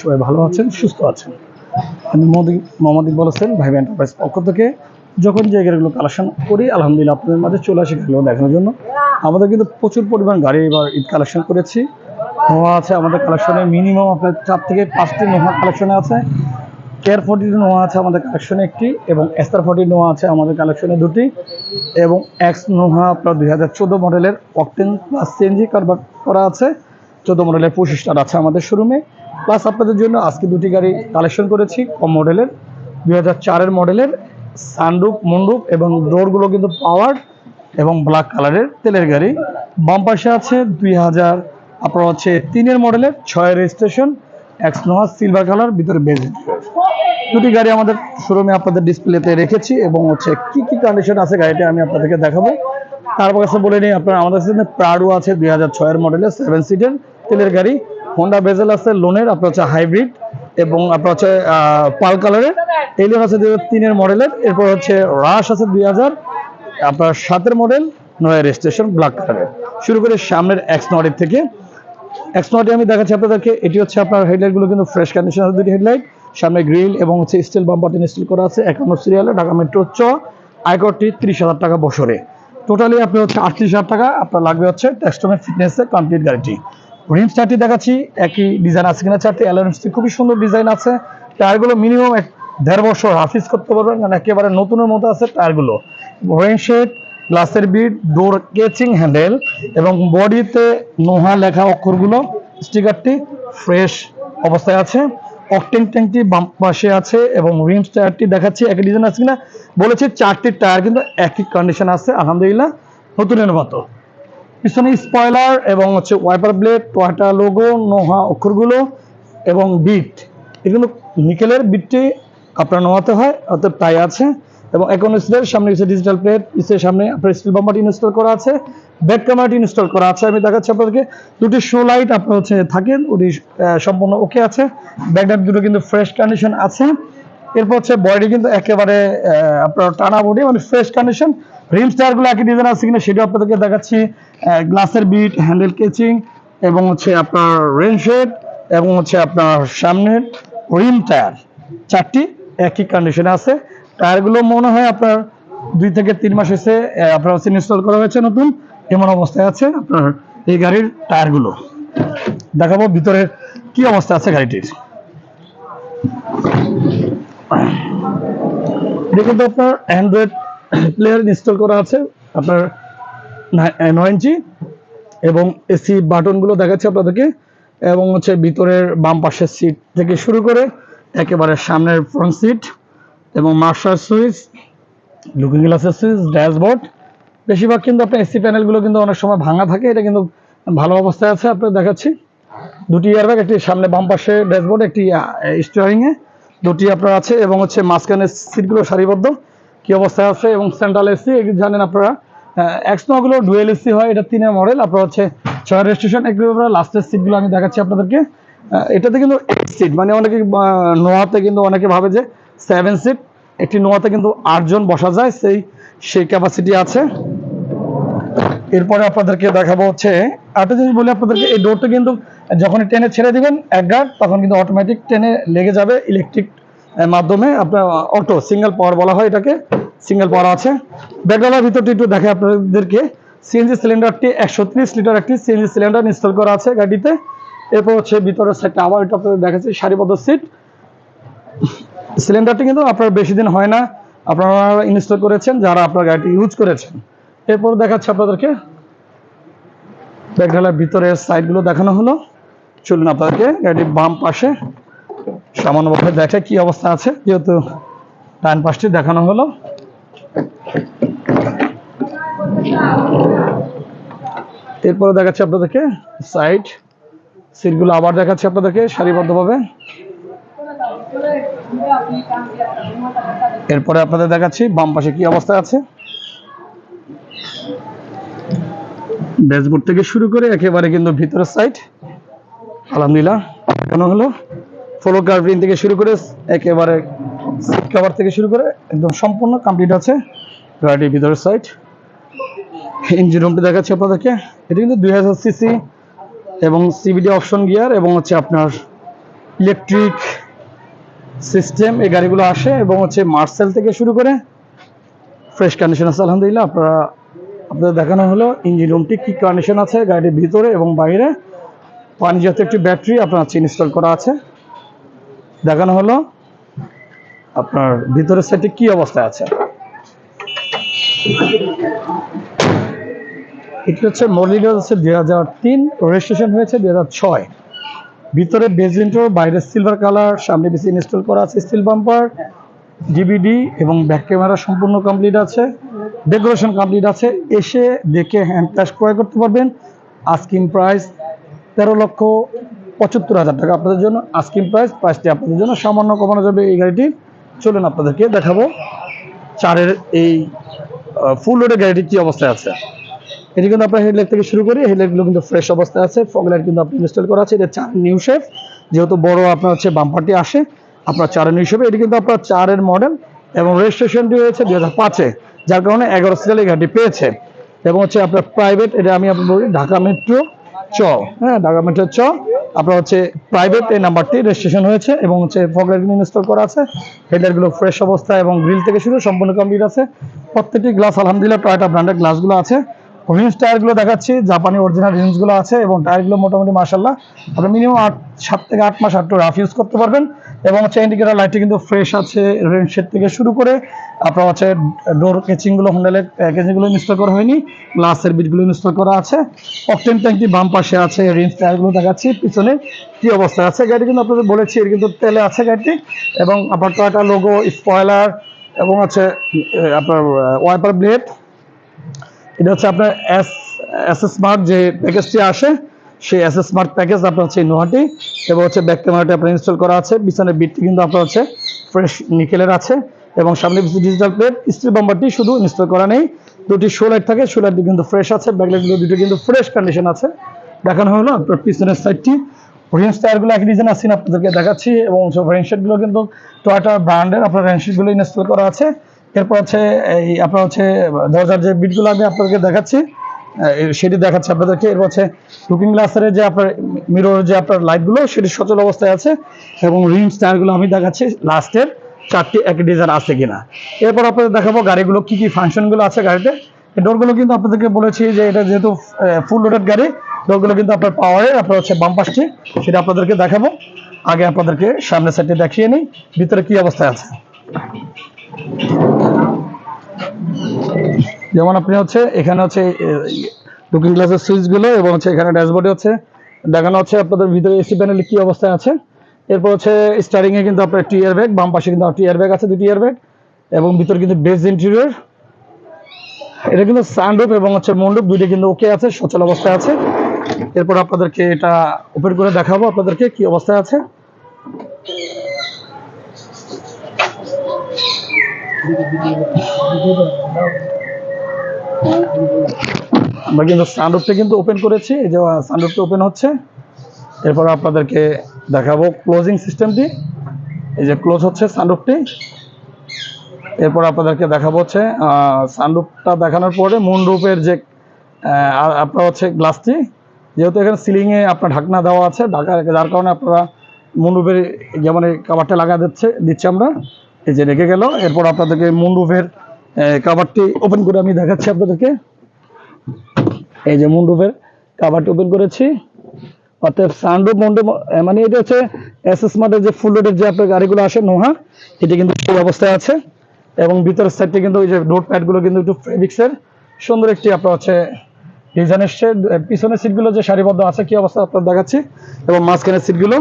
সবাই ভালো আছেন, সুস্থ আছেন। থেকে যখন কালেকশন করি, আলহামদুলিল্লাহ আপনাদের মাঝে আসি দেখানোর জন্য। আমাদের কিন্তু প্রচুর পরিমাণ গাড়ি এবার ঈদ কালেকশন করেছি। নোহা আছে আমাদের কালেকশনে মিনিমাম আপনার চার থেকে পাঁচটি নোহা কালেকশনে আছে। কেয়ার ফোর্টি নোয়া আছে আমাদের কালেকশনে একটি এবং এস্তার ফোর্টি নোয়া আছে আমাদের কালেকশনে দুটি এবং এক্স নোহা আপনার দুই হাজার চোদ্দ মডেলের অকটেন প্লাস সিএনজি কারবার করা আছে। চোদ্দ মডেলের পঁচিশ স্টার আছে আমাদের শোরুমে। প্লাস আপনাদের জন্য আজকে দুটি গাড়ি কালেকশন করেছি, কম মডেলের, দুই হাজার চারের মডেলের সানরুপ মন্ডুপ এবং ডোরগুলো কিন্তু পাওয়ার এবং ব্ল্যাক কালারের তেলের গাড়ি। বাম পাশে আছে দুই হাজার, আপনার হচ্ছে তিনের মডেলের ছয় registration X Noah silver colour ভিতরে বেজ। দুটি গাড়ি আমাদের শোরুমে আপনাদের ডিসপ্লেতে রেখেছি এবং হচ্ছে কি কি কন্ডিশন আছে গাড়িটা আমি আপনাদেরকে দেখাবো। তারপর কাছে বলে নিই, আপনার আমাদের সাথে প্রাডো আছে, দুই হাজার ছয়ের মডেলের সেভেন সিটের তেলের গাড়ি। হোন্ডা বেজেল আছে লোনের আপনার হচ্ছে হাইব্রিড এবং আপনার হচ্ছে পাল কালারের এলিয়ন আছে দুই তিনের মডেলের, এরপর হচ্ছে রাশ আছে দুই হাজার। আপনার সাতের মডেল নয় রেজিস্ট্রেশন ব্ল্যাক কালারের শুরু করে সামনের এক্স নটের থেকে। এক্স নটে আমি দেখাচ্ছি আপনাদেরকে, এটি হচ্ছে আপনার হেডলাইটগুলো কিন্তু ফ্রেশ কন্ডিশন আছে দুটি হেডলাইট সামনে গ্রিল এবং হচ্ছে স্টিল বাম্পার ইনস্টল করা আছে, একান্ন সিরিয়ালে ঢাকা মেট্রো চ। আয়করটি ত্রিশ হাজার টাকা বছরে। টোটালি আপনি হচ্ছে আটত্রিশ হাজার টাকা, আপনার লাগবে হচ্ছে টেক্সটমের ফিটনেসে কমপ্লিট গাড়িটি রিমস চারটি দেখাচ্ছি। একই ডিজাইন আছে কিনা চারটি অ্যালায়েন্সটি খুবই সুন্দর ডিজাইন আছে। টায়ারগুলো মিনিমাম এক দেড় বছর হাফিজ করতে পারবেন, কারণ একেবারে নতুনের মতো আছে টায়ারগুলো। রেন শেড গ্লাসের বিট ডোর কেচিং হ্যান্ডেল এবং বডিতে নোহা লেখা অক্ষরগুলো স্টিকারটি ফ্রেশ অবস্থায় আছে। অকটেন ট্যাঙ্কটি বাম পাশে আছে এবং রিমস টায়ারটি দেখাচ্ছি, একই ডিজাইন আছে কিনা? বলেছি চারটি টায়ার কিন্তু একই কন্ডিশন আছে, আলহামদুলিল্লাহ, নতুনের মতো। পিছনে স্পয়লার এবং হচ্ছে wiper blade Toyota logo Noha অক্ষরগুলো এবং বিট এগুলো নিকেলের বিটটি আপনার নোয়াতে হয়, অর্থাৎ তাই আছে। এবং স্টিলের সামনে কিছু ডিজিটাল প্লেট পিছের সামনে আপনার স্টিল বাম্পারটি ইনস্টল করা আছে। ব্যাক ক্যামেরাটি ইনস্টল করা আছে। আমি দেখাচ্ছি আপনাদেরকে, দুটি শো লাইট আপনার হচ্ছে থাকেন, ওটি সম্পূর্ণ ওকে আছে। ব্যাকডাপ দুটো কিন্তু ফ্রেশ কন্ডিশন আছে। এরপর হচ্ছে বডি কিন্তু একেবারে আপনার টানা বডি মানে ফ্রেশ কন্ডিশন রিম স্টারগুলো একই ডিজাইন আছে কিনা সেটাও আপনাদেরকে দেখাচ্ছি। গ্লাসের বিট হ্যান্ডেল কেচিং এবং হচ্ছে আপনার রেন শেড এবং হচ্ছে আপনার সামনের রিম টায়ার চারটি একই কন্ডিশনে আছে। টায়ারগুলো মনে হয় আপনার দুই থেকে তিন মাস এসে আপনার হচ্ছে ইনস্টল করা হয়েছে নতুন, এমন অবস্থায় আছে আপনার এই গাড়ির টায়ারগুলো দেখাবো ভিতরে কি অবস্থা আছে গাড়িটির। দেখুন তো আপনার অ্যান্ড্রয়েড প্লেয়ার ইনস্টল করা আছে আপনার নয় ইঞ্চি এবং এসি বাটনগুলো দেখাচ্ছে আপনাদেরকে এবং হচ্ছে ভিতরের বাম পাশের সিট থেকে শুরু করে একেবারে সামনের ফ্রন্ট সিট এবং মার্শাল সুইচ লুকিং গ্লাসের সুইচ ড্যাশবোর্ড বেশিরভাগ কিন্তু আপনার এসি প্যানেলগুলো কিন্তু অনেক সময় ভাঙা থাকে, এটা কিন্তু ভালো অবস্থায় আছে আপনার দেখাচ্ছি। দুটি এয়ারব্যাগ একটি সামনে বাম পাশে ড্যাশবোর্ড একটি স্টিয়ারিং এ। দুটি আপনার আছে এবং হচ্ছে মাঝখানের সিটগুলো সারিবদ্ধ। কি অবস্থায় আছে এবং সেন্ট্রাল এসি জানেন আপনারা। এক্সনোগুলো ডুয়েল এসি হয়, এটা তিনের মডেল। আপনার হচ্ছে ছয় রেজিস্ট্রেশন একেবারে লাস্টের সিটগুলো আমি দেখাচ্ছি আপনাদেরকে। এটাতে কিন্তু সিট মানে অনেকে নোয়াতে কিন্তু অনেকে ভাবে যে সেভেন সিট একটি নোয়াতে কিন্তু আটজন বসা যায়, সেই সেই ক্যাপাসিটি আছে। এরপরে আপনাদেরকে দেখাবো হচ্ছে, আরেকটা জিনিস বলি আপনাদেরকে, এই ডোরটা কিন্তু যখন টেনে ছেড়ে দিবেন, এক গার্ড তখন কিন্তু অটোমেটিক টেনে লেগে যাবে ইলেকট্রিক মাধ্যমে আপনার অটো সিঙ্গেল পাওয়ার বলা হয় এটাকে সিঙ্গেল পাওয়ার আছে। ব্যাকডালার ভিতরটি একটু দেখে আপনাদেরকে। সিএনজি সিলিন্ডারটি একশো ত্রিশ লিটার একটি সিএনজি সিলিন্ডার ইনস্টল করা আছে গাড়িতে। এরপর হচ্ছে ভিতরের সাইডটা আবার এটা আপনাদের দেখাচ্ছি, সারিবদ্ধ সিট সিলিন্ডারটি কিন্তু আপনার বেশি দিন হয় না, আপনারা ইনস্টল করেছেন, যারা আপনার গাড়িটি ইউজ করেছেন। এরপর দেখাচ্ছে আপনাদেরকে। ব্যাকডালার ভিতরের সাইডগুলো দেখানো হলো। চলুন আপনাদেরকে গাড়ির বাম পাশে সামান্যভাবে দেখে কি অবস্থা আছে? যেহেতু ডান পাশটি দেখানো হলো। এরপরে দেখাচ্ছে আপনাদেরকে সাইড সিটগুলো আবার দেখাচ্ছে আপনাদেরকে সারিবদ্ধভাবে। এরপরে আপনাদের দেখাচ্ছি বাম পাশে কি অবস্থা আছে। ড্যাশবোর্ড থেকে শুরু করে একেবারে কিন্তু ভিতরের সাইড আলহামদুলিল্লাহ কেন হলো। ফলো কার্ভিং থেকে শুরু করে একেবারে সিট কভার থেকে শুরু করে একদম সম্পূর্ণ কমপ্লিট আছে। গাড়ির ভিতরের সাইড ইঞ্জিন রুমটি দেখাচ্ছি আপনাদেরকে। এটা কিন্তু দুই হাজার সিসি এবং সিবিডি অপশন গিয়ার এবং হচ্ছে আপনার ইলেকট্রিক সিস্টেম এই গাড়িগুলো আসে এবং হচ্ছে মার্সেল থেকে শুরু করে ফ্রেশ কন্ডিশন আছে, আলহামদুলিল্লাহ। আপনারা আপনাদের দেখানো হলো ইঞ্জিন রুমটি কি কন্ডিশন আছে গাড়ির ভিতরে এবং বাইরে। পানি জাতীয় একটি ব্যাটারি আপনার হচ্ছে ইনস্টল করা আছে। দেখানো হলো। আপনার ভিতরের সাইডে কি অবস্থায় আছে? এটি হচ্ছে মলিডার হচ্ছে দুই হাজার তিন রেজিস্ট্রেশন হয়েছে দুই হাজার ছয়। ভিতরে বেজলিন্টো বাইরে সিলভার কালার সামনে বেশি ইনস্টল করা আছে স্টিল বাম্পার ডিভিডি এবং ব্যাক ক্যামেরা সম্পূর্ণ কমপ্লিট আছে। ডেকোরেশন কমপ্লিট আছে। এসে দেখে হ্যান্ড ক্যাশ ক্রয় করতে পারবেন। আস্কিং প্রাইস তেরো লক্ষ পঁচাত্তর হাজার টাকা আপনাদের জন্য আস্কিং প্রাইস প্রাইসটি আপনাদের জন্য, সামান্য কমানো যাবে এই গাড়িটি। চলুন আপনাদেরকে দেখাবো চারের এই ফুল লোডের গাড়িটি কী অবস্থায় আছে। এটি কিন্তু আপনার হেডলাইট থেকে শুরু করি হেডলাইটগুলো কিন্তু ফ্রেশ অবস্থায় আছে। ফগ লাইট কিন্তু আপনি ইনস্টল করা আছে। এটা চার নিউ শেপ যেহেতু বড় আপনার হচ্ছে বাম্পারটি আসে, আপনার চারের নিউ শেপে এটি কিন্তু আপনার চারের মডেল এবং রেজিস্ট্রেশনটি হয়েছে দুই হাজার পাঁচে, যার কারণে এগারো সিরিয়াল এই গাড়িটি পেয়েছে। এবং হচ্ছে আপনার প্রাইভেট এটা আমি আপনার বলি, ঢাকা মেট্রো চ। হ্যাঁ ঢাকা মেট্রো চ। আপনার হচ্ছে প্রাইভেট এই নাম্বারটি রেজিস্ট্রেশন হয়েছে এবং হচ্ছে ফগ ইনস্টল করা আছে। হেডলাইটগুলো ফ্রেশ অবস্থা এবং গ্রিল থেকে শুরু, সম্পূর্ণ কমপ্লিট আছে। প্রত্যেকটি গ্লাস আলহামদুলিল্লাহ টয়টা ব্র্যান্ডের গ্লাসগুলো আছে। রিন্স টায়ারগুলো দেখাচ্ছি জাপানি অরিজিনাল রিন্সগুলো আছে এবং টায়ারগুলো মোটামুটি মার্শাল্লাহ আপনি মিনিমাম আট, সাত থেকে আট মাস আট রাফ ইউজ করতে পারবেন। এবং হচ্ছে ইন্ডিকেটার লাইটটি কিন্তু ফ্রেশ আছে রেন শেড থেকে শুরু করে আপনার হচ্ছে ডোর কেচিংগুলো হ্যান্ডেলের কেচিংগুলো ইনস্টল করা হয়নি গ্লাসের বিটগুলো ইনস্টল করা আছে অকটেন ট্যাঙ্কটি বাম পাশে আছে রিন্স টায়ারগুলো দেখাচ্ছি, পিছনে কি অবস্থায় আছে? গাড়ি কিন্তু আপনাদের বলেছি, এর কিন্তু তেলে আছে গাড়িটি এবং আপনার টয়টা লোগো স্পয়লার এবং আছে আপনার ওয়াইপার ব্লেড এটা হচ্ছে আপনার এস এস স্মার্ট যে প্যাকেজটি আসে সেই এস স্মার্ট প্যাকেজ আপনার হচ্ছে নোহাটি এবং হচ্ছে ব্যাক ক্যামেরাটি আপনার ইনস্টল করা আছে। পিছনে বিটটি কিন্তু আপনার হচ্ছে ফ্রেশ নিকেলের আছে এবং সামনে ডিজিটাল প্লেট স্টিল বাম্বারটি শুধু ইনস্টল করা নেই। দুটি শো লাইট থাকে শো লাইটটি কিন্তু ফ্রেশ আছে ব্যাকলাইটগুলো দুটো কিন্তু ফ্রেশ কন্ডিশন আছে। দেখানো হলো আপনার পিছনের সাইডটি রেঞ্জ টায়ারগুলো একই ডিজাইন আসছেন আপনাদেরকে দেখাচ্ছি এবং রেঞ্জগুলো কিন্তু টয়টা ব্র্যান্ডের আপনার রেঞ্জগুলো ইনস্টল করা আছে। এরপর হচ্ছে এই আপনার হচ্ছে দরজার যে বিটগুলো আমি আপনাদেরকে দেখাচ্ছি। সেটি দেখাচ্ছি আপনাদেরকে। এরপর হচ্ছে লুকিং গ্লাসের যে আপনার মিরর যে আপনার লাইটগুলো সেটি সচল অবস্থায় আছে এবং রিম টায়ারগুলো আমি দেখাচ্ছি লাস্টের চারটি এক ডিজাইন আছে কিনা। এরপর আপনাদের দেখাবো গাড়িগুলো কি কি ফাংশনগুলো আছে গাড়িতে। ডোরগুলো কিন্তু আপনাদেরকে বলেছি যে এটা যেহেতু ফুল লোডেড গাড়ি ডোরগুলো কিন্তু আপনার পাওয়ারে আপনার হচ্ছে বাম পাশটি সেটা আপনাদেরকে দেখাবো। আগে আপনাদেরকে সামনের সাইডে দেখিয়ে নিই, ভিতরে কি অবস্থায় আছে। যেমন আপনি হচ্ছে, এখানে হচ্ছে লুকিং গ্লাসের সুইচগুলো এবং হচ্ছে এখানে ড্যাশবোর্ডে হচ্ছে দেখানো হচ্ছে আপনাদের ভিতরে এসি প্যানেলে কি অবস্থায় আছে। এরপর হচ্ছে স্টারিং এ কিন্তু আপনার টি এয়ার ব্যাগ, বাম পাশে কিন্তু টি এয়ার ব্যাগ আছে, দুটি ব্যাগ এবং ভিতরে কিন্তু বেস ইন্টেরিয়র। এটা কিন্তু সানরুফ এবং হচ্ছে মন্ডপ দুইটা কিন্তু ওকে আছে, সচল অবস্থায় আছে। এরপর আপনাদেরকে এটা ওপেন করে দেখাবো আপনাদেরকে কি অবস্থায় আছে। আমরা কিন্তু সানরুফটা কিন্তু ওপেন করেছি। এই যে সানরুফটা ওপেন হচ্ছে। এরপর আপনাদেরকে দেখাবো ক্লোজিং সিস্টেমটি এই যে ক্লোজ হচ্ছে সানরুফটি এরপর আপনাদেরকে দেখাবো হচ্ছে সানরুফটা দেখানোর পরে মুন রুফের যে আপনার হচ্ছে গ্লাসটি যেহেতু এখানে সিলিংয়ে আপনার ঢাকনা দেওয়া আছে, ঢাকা, যার কারণে আপনারা মুন রুফের যেমন এই কাভারটা লাগা দিচ্ছে, দিচ্ছি আমরা। এই যে, রেখে গেল। এরপর আপনাদেরকে মুন রুফের কাভারটি ওপেন করে আমি দেখাচ্ছি আপনাদেরকে। এই যে মুন্ডুপের কাভারটি ওপেন করেছি। অর্থাৎ সানরুফ মুন্ডুপ মানে এটা হচ্ছে এস স্মার্টের যে ফুল লোডের যে আপনার গাড়িগুলো আসে, নোহা, এটি কিন্তু ফুল অবস্থায় আছে। এবং ভিতরের সাইডটি কিন্তু ওই যে ডোর প্যাডগুলো কিন্তু একটু ফেব্রিক্সের সুন্দর একটি আপনার হচ্ছে ডিজাইন এসছে। পিছনের সিটগুলো যে সারিবদ্ধ আছে, কি অবস্থা আপনার দেখাচ্ছি। এবং মাঝখানের সিটগুলো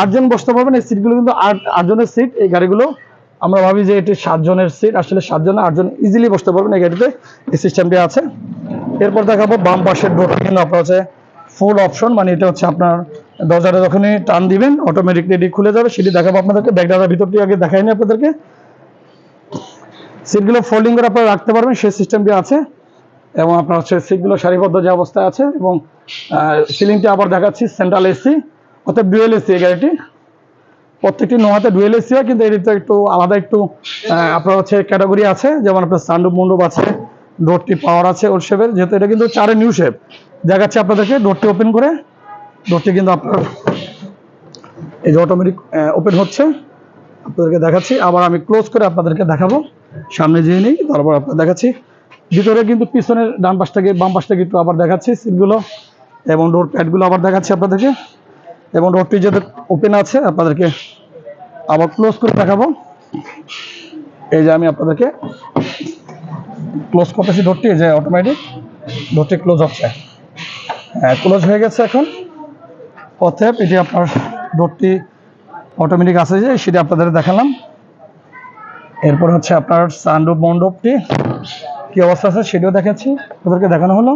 আটজন বসতে পারবেন, এই সিটগুলো কিন্তু আট, আটজনের সিট এই গাড়িগুলো। আমরা ভাবি যে এটি সাতজনের সিট আসলে সাতজন আটজন ইজিলি বসতে পারবেন এই গাড়িতে এই সিস্টেমটি আছে। এরপর দেখাবো বাম পাশের ডোরটা কিন্তু আপনার হচ্ছে ফুল অপশন মানে এটা হচ্ছে আপনার দরজাটা যখনই টান দিবেন অটোমেটিকলি এটি খুলে যাবে। সেটি দেখাবো আপনাদেরকে। ব্যাগডাটার ভিতরটি আগে দেখাইনি আপনাদেরকে। সিটগুলো ফোল্ডিং করে আপনারা রাখতে পারবেন, সেই সিস্টেমটি আছে। এবং আপনার হচ্ছে সিটগুলো সারিবদ্ধ যে অবস্থায় আছে। এবং সিলিংটি আবার দেখাচ্ছি সেন্ট্রাল এসি অর্থাৎ ডুয়েল এসি এই গাড়িটি। প্রত্যেকটি নোয়াতে ডুয়েল এসি হয়, কিন্তু এটিতে একটু আলাদা একটু আপনার হচ্ছে ক্যাটাগরি আছে, যেমন আপনার সানডুপ মন্ডপ আছে, ডোরটি পাওয়ার আছে ওর শেপের যেহেতু এটা কিন্তু চারে নিউ শেপ দেখাচ্ছি আপনাদেরকে, ডোরটি ওপেন করে, ডোরটি কিন্তু আপনার, এই যে অটোমেটিক ওপেন হচ্ছে। আপনাদেরকে দেখাচ্ছি, আবার আমি ক্লোজ করে আপনাদেরকে দেখাবো। সামনে যেয়ে নিই, তারপর আপনার দেখাচ্ছি। ভিতরে কিন্তু পিছনের ডান পাশ থেকে বাম পাশ থেকে একটু আবার দেখাচ্ছি সিটগুলো এবং ডোর প্যাডগুলো আবার দেখাচ্ছি আপনাদেরকে। এবং ডোরটি যেহেতু ওপেন আছে, আপনাদেরকে আবার ক্লোজ করে দেখাবো। এই যে আমি আপনাদেরকে ক্লোজ করতেছি ডোরটি যে অটোমেটিক ডোরটি ক্লোজ হচ্ছে। হ্যাঁ ক্লোজ হয়ে গেছে এখন। অতএব এটি আপনার ডোরটি অটোমেটিক আছে যে, সেটা আপনাদের দেখালাম। এরপর হচ্ছে আপনার সানরূপ মণ্ডপটি কি অবস্থা আছে সেটিও দেখাচ্ছি। আপনাদেরকে দেখানো হলো।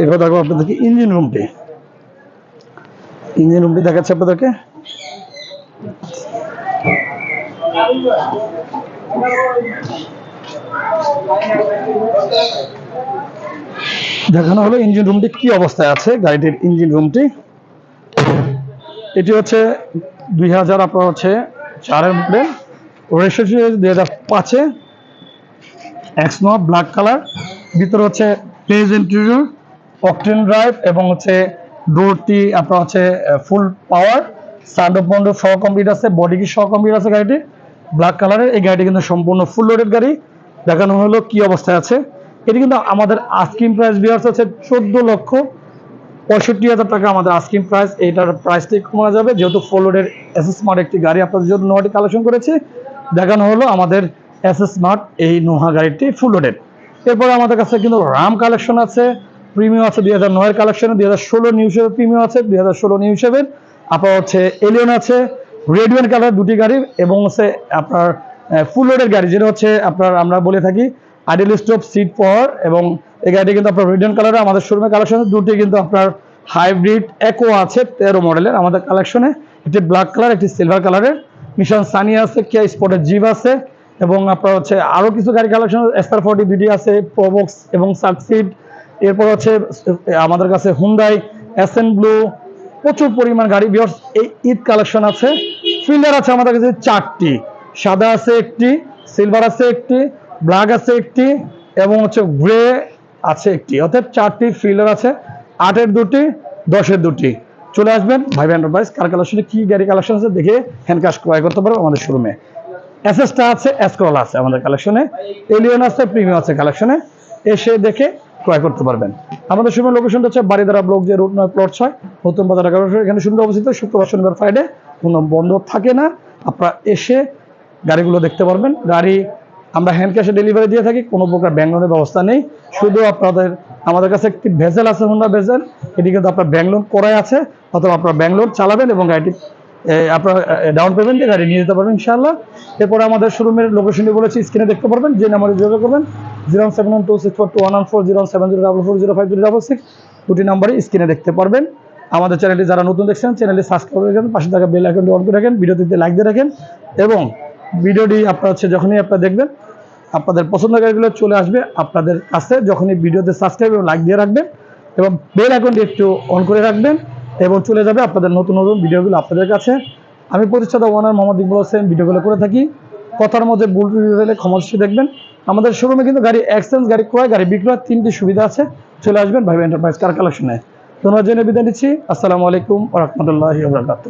এরপর দেখো আপনাদেরকে ইঞ্জিন রুমটি ইঞ্জিন রুমটি দেখাচ্ছে আপনাদেরকে? দেখানো হলো ইঞ্জিন রুমটি কি অবস্থায় আছে, গাড়িটির ইঞ্জিন রুমটি। এটি হচ্ছে দুই হাজার, আপনার হচ্ছে চারের মডেল। রেজিস্ট্রেশন দুই হাজার পাঁচে। X Noah black colour. ভিতরে হচ্ছে প্লেজ ইন্টেরিয়র, অকটেন ড্রাইভ এবং হচ্ছে ডোরটি আপনার হচ্ছে ফুল পাওয়ার সানডপ মন্ডপ সহ কমপ্লিট আছে বডি কি সহ কমপ্লিট আছে গাড়িটি। ব্ল্যাক কালারের এই গাড়িটি কিন্তু সম্পূর্ণ ফুল লোডেড গাড়ি। দেখানো হলো কি অবস্থায় আছে। এটি কিন্তু আমাদের আস্কিং প্রাইস বিয়ার্স হচ্ছে চোদ্দ লক্ষ পঁয়ষট্টি হাজার টাকা আমাদের আস্কিং প্রাইস এইটার প্রাইসটি কমানো যাবে, যেহেতু ফোলোডের এস স্মার্ট একটি গাড়ি আপনাদের জন্য নোয়াটি কালেকশন করেছি। দেখানো হলো আমাদের এস স্মার্ট এই নোহা গাড়িটি ফুল লোডেড এরপরে আমাদের কাছে কিন্তু রাম কালেকশন আছে। প্রিমিয়াম আছে দুই হাজার নয়ের কালেকশন দুই হাজার ষোলো নিউ সেভেন প্রিমিয়াম আছে, দুই হাজার ষোলো নিউ সেভেন আপনার হচ্ছে এলিয়ন আছে রেডিয়ন কালার দুটি গাড়ি এবং হচ্ছে আপনার ফুল লোডের গাড়ি, যেটা হচ্ছে আপনার আমরা বলে থাকি আইডেল স্টপ সিট পাওয়ার এবং এই গাড়িটি কিন্তু আপনার রেডিয়ন কালারে আমাদের শোরুমে কালেকশন দুটি কিন্তু আপনার হাইব্রিড একো আছে, তেরো মডেলের আমাদের কালেকশনে একটি ব্ল্যাক কালার একটি সিলভার কালারের মিশন সানি আছে কে স্পটের জিপ আছে এবং আপনার হচ্ছে আরও কিছু গাড়ি কালেকশন এসআর ফোর্টি দুটি আছে প্রোবক্স এবং সাকসিড এরপর হচ্ছে আমাদের কাছে হুন্ডাই এসএন ব্লু প্রচুর পরিমাণ গাড়ি। বিয়ার্স এই ঈদ কালেকশন আছে। ফিল্ডার আছে আমাদের কাছে চারটি। সাদা আছে একটি সিলভার আছে একটি ব্ল্যাক আছে একটি, এবং হচ্ছে গ্রে আছে একটি। অর্থাৎ চারটি ফিল্ডার আছে। আটের দুটি, দশের দুটি। চলে আসবেন, ভাই এন্টারপ্রাইজ কার কালেকশনে কি গাড়ি কালেকশন আছে দেখে হ্যান্ড ক্যাশ ক্রয় করতে পারবেন আমাদের শোরুমে এসএসটা আছে এসকল আছে আমাদের কালেকশনে এলিয়ন আছে প্রিমিয়াম আছে কালেকশনে এসে দেখে ক্রয় করতে পারবেন। আমাদের সময় লোকেশনটা হচ্ছে বাড়িদারা ব্লক যে রুট নয় প্লট ছয়, নতুন বাজার ঢাকা এখানে সুন্দর অবস্থিত শুক্রবার শনিবার ফ্রাইডে কোনো বন্ধ থাকে না। আপনারা এসে গাড়িগুলো দেখতে পারবেন। গাড়ি আমরা হ্যান্ড ক্যাশে ডেলিভারি দিয়ে থাকি, কোনো প্রকার ব্যাংক লোনের ব্যবস্থা নেই। শুধু আপনাদের, আমাদের কাছে একটি ভেজেল আছে হোন্ডা ভেজেল এটি কিন্তু আপনার ব্যাংক লোন করাই আছে, অথবা আপনার ব্যাংক লোন চালাবেন এবং গাড়িটি আপনার ডাউন পেমেন্টে গাড়ি নিয়ে যেতে পারবেন, ইনশাআল্লাহ। এরপরে আমাদের শোরুমের লোকেশনটি বলেছি স্ক্রিনে দেখতে পারবেন, যে নাম্বারে যোগাযোগ করবেন zero seven two six two one four zero seven zero double four zero five দুটি নাম্বারে স্ক্রিনে দেখতে পারবেন। আমাদের চ্যানেলটি যারা নতুন দেখছেন, চ্যানেলটি সাবস্ক্রাইব করে রাখেন পাশে থাকা বেল আইকনটি অন করে রাখেন ভিডিওটিতে লাইক দিয়ে রাখেন এবং ভিডিওটি আপনার হচ্ছে যখনই আপনারা দেখবেন, আপনাদের পছন্দের গাড়িগুলো চলে আসবে আপনাদের কাছে। যখনই ভিডিওতে সাবস্ক্রাইব এবং লাইক দিয়ে রাখবেন এবং বেল আইকনটি একটু অন করে রাখবেন এবং চলে যাবে আপনাদের নতুন নতুন ভিডিওগুলো আপনাদের কাছে। আমি প্রতিষ্ঠাতা ওনার মোহাম্মদ ইকবুল হোসেন, ভিডিওগুলো করে থাকি। কথার মধ্যে ভুল ত্রুটি হলে ক্ষমা দেখবেন। আমাদের শোরুমে কিন্তু গাড়ি এক্সচেঞ্জ গাড়ি, ক্রয় গাড়ি বিক্রয় তিনটি সুবিধা আছে। চলে আসবেন ভাই এন্টারপ্রাইজ কার কালেকশনে ধন্যবাদ, জেনে বিদায় নিচ্ছি। আসসালামু আলাইকুম রহমতুল্লাহ বরকাত